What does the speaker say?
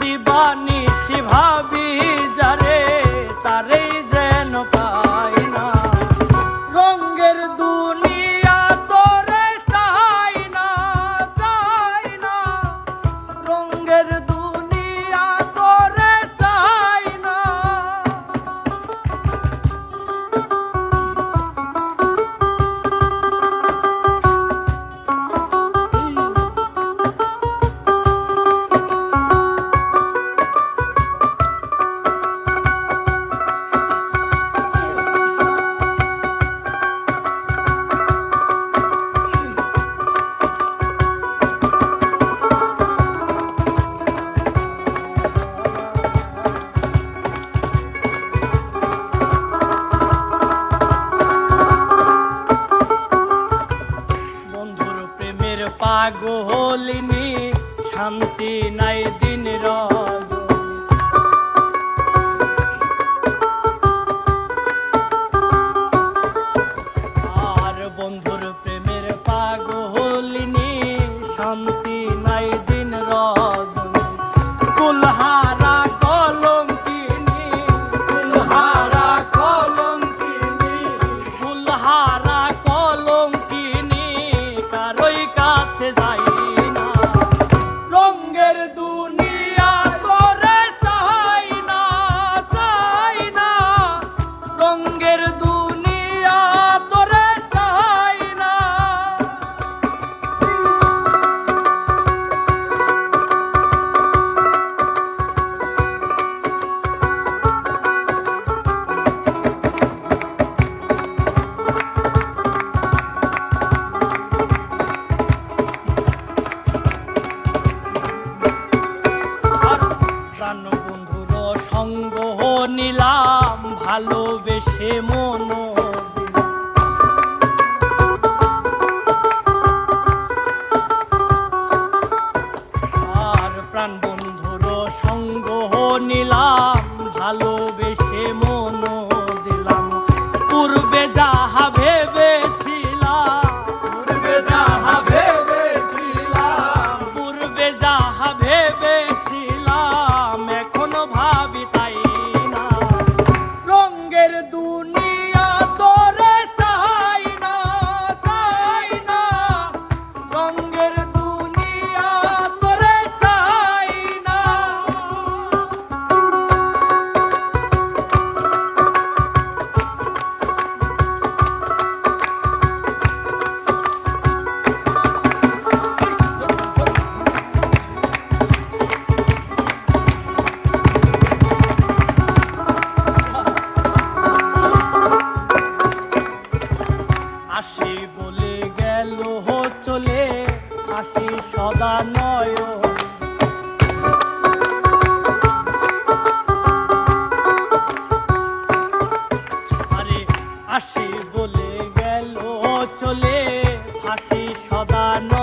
দিবানি শিভাবে বন্ধু অঙ্গ নিলাম ভালোবেসে মন আসে বলে গেল চলে আসি সদা নয় আরে আসে বলে গেল চলে আসি সদা নয়